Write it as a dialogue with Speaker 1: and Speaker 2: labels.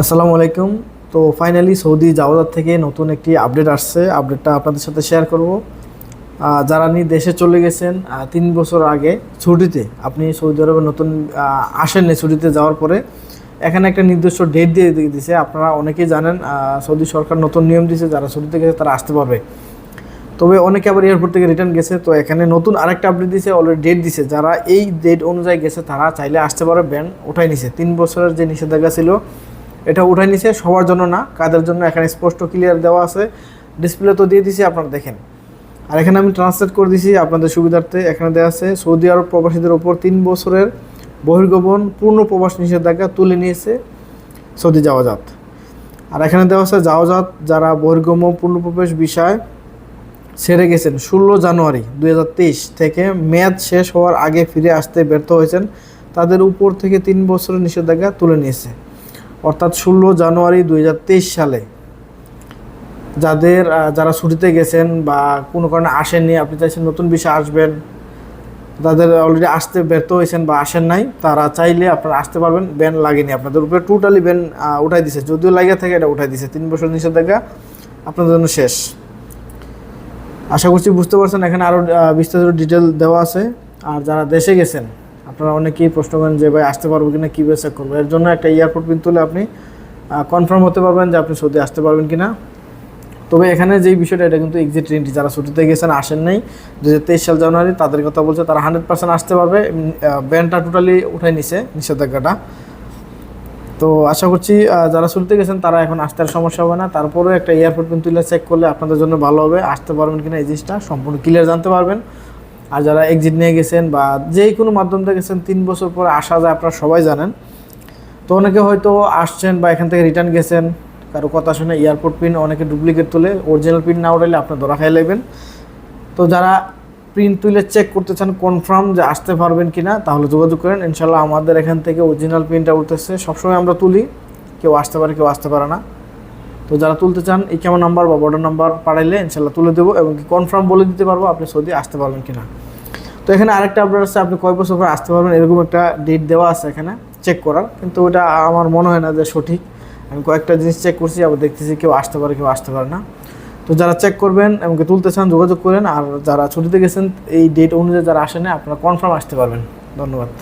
Speaker 1: আসসালামু আলাইকুম। তো ফাইনালি সৌদি জাওয়াজার থেকে নতুন একটি আপডেট আসছে। আপডেটটা আপনাদের সাথে শেয়ার করব। যারা নিয়ে দেশে চলে গেছেন তিন বছর আগে ছুটিতে, আপনি সৌদি আরবে নতুন আসেননি ছুটিতে যাওয়ার পরে, এখানে একটা নির্দিষ্ট ডেট দিয়ে দিয়ে দিছে। আপনারা অনেকেই জানেন সৌদি সরকার নতুন নিয়ম দিয়েছে যারা ছুটিতে গেছে তারা আসতে পারবে। তবে অনেকে আবার এয়ারপোর্ট থেকে রিটার্ন গেছে। তো এখানে নতুন আরেকটা আপডেট দিয়েছে অলরেডি ডেট দিছে। যারা এই ডেট অনুযায়ী গেছে, তারা চাইলে আসতে পারে ব্যান উঠাই নিছে। তিন বছরের যে নিষেধাজ্ঞা ছিল এটা উঠাই নিছে, সবার জন্য না, কাদের জন্য, এখানে স্পষ্ট ক্লিয়ার দেওয়া আছে। ডিসপ্লে তো দিয়ে দিছি, আপনারা দেখেন। আর এখানে আমি ট্রান্সলেট করে দিছি, আপনাদের সুবিধার্থে এখানে দেওয়া আছে, সৌদি আরব প্রবাসীদের ওপর তিন বছরের বহির্গমন, পূর্ণ প্রবাস নিষেধাজ্ঞা তুলে নিয়েছে সৌদি যাওয়াজাত আর এখানে দেওয়া আছে যাওয়াজাত যারা বহির্গমন পূর্ণপ্রবেশ বিষয় ছেড়ে গেছেন, ষোলো জানুয়ারি দু হাজার তেইশ থেকে মেয়াদ শেষ হওয়ার আগে ফিরে আসতে ব্যর্থ হয়েছেন, তাদের উপর থেকে তিন বছরের নিষেধাজ্ঞা তুলে নিয়েছে। অর্থাৎ ষোলো জানুয়ারি দু হাজার তেইশ সালে। যাদের যারা ছুটিতে গেছেন বা কোনো কারণে আসেননি, আপনি চাইছেন নতুন বিষয় আসবেন, যাদের অলরেডি আসতে ব্যর্থ হয়েছেন বা আসেন নাই, তারা চাইলে আপনারা আসতে পারবেন, ব্যান লাগেনি আপনাদের উপরে। টোটালি ব্যান উঠাই দিছে। যদিও লাগিয়ে থাকে, এটা উঠাই দিছে। তিন বছর নিষেধাজ্ঞা আপনাদের জন্য শেষ। আশা করছি বুঝতে পারছেন। এখানে আরও বিস্তারিত ডিটেল দেওয়া আছে। আর যারা দেশে গেছেন আপনারা অনেকেই প্রশ্ন করেন যে, ভাই, আসতে পারব কিনা? কীভাবে চেক করব? এর জন্য একটা এয়ারপোর্ট পিন তুলে আপনি কনফার্ম হতে পারবেন যে আপনি সৌদি আসতে পারবেন কি না তবে এখানে যেই বিষয়টা, এটা কিন্তু এক্সিট রেন্টি যারা ছুটিতে গেছেন, আসেন নাই দু তেইশ সাল জানুয়ারি, তাদের কথা বলছে, তারা হান্ড্রেড পার্সেন্ট আসতে পারবে। ব্যানটা টোটালি উঠাই নিছে, নিষেধাজ্ঞাটা। তো আশা করছি যারা ছুটিতে গেছেন, তারা এখন আসতে সমস্যা হবে না। তারপরেও একটা এয়ারপোর্ট পিন তুলে চেক করলে আপনাদের জন্য ভালো হবে। আসতে পারবেন কিনা, এই জিনিসটা সম্পূর্ণ ক্লিয়ার জানতে পারবেন। আর যারা এক্সিট নিয়ে গেছেন বা যে কোনো মাধ্যম থেকে গেছেন, তিন বছর পরে আসা যায় আপনারা সবাই জানেন। তো অনেকে হয়তো আসছেন বা এখান থেকে রিটার্ন গেছেন, কারও কথা শুনে এয়ারপোর্ট পিন অনেকে ডুপ্লিকেট তুলে অরিজিনাল পিন না উঠাইলে আপনি ধরা খাই নেবেন তো যারা প্রিন্ট তুলে চেক করতে চান কনফার্ম যে আসতে পারবেন কিনা, তাহলে যোগাযোগ করেন। ইনশাল্লাহ আমাদের এখান থেকে অরিজিনাল প্রিন্টটা উঠতেছে। সবসময় আমরা তুলি, কেউ আসতে পারে, কেউ আসতে পারে না। তো যারা তুলতে চান, এই কেমন নাম্বার বা বর্ডার নাম্বার পাঠাইলে ইনশাল্লাহ তুলে দেবো এবং কনফার্ম বলে দিতে পারব আপনি সৌদি আসতে পারবেন কিনা। তো এখানে আরেকটা আপডেট আছে, আপনি কয় বছর পর আসতে পারবেন, এরকম একটা ডেট দেওয়া আছে এখানে চেক করার। কিন্তু ওটা আমার মনে হয় না যে সঠিক। আমি কয়েকটা জিনিস চেক করছি, আবার দেখতেছি কেউ আসতে পারে, কেউ আসতে পারে না। তো যারা চেক করবেন এবং কি তুলতে চান, যোগাযোগ করেন। আর যারা ছুটিতে গেছেন, এই ডেট অনুযায়ী যারা আসেন, আপনারা কনফার্ম আসতে পারবেন। ধন্যবাদ।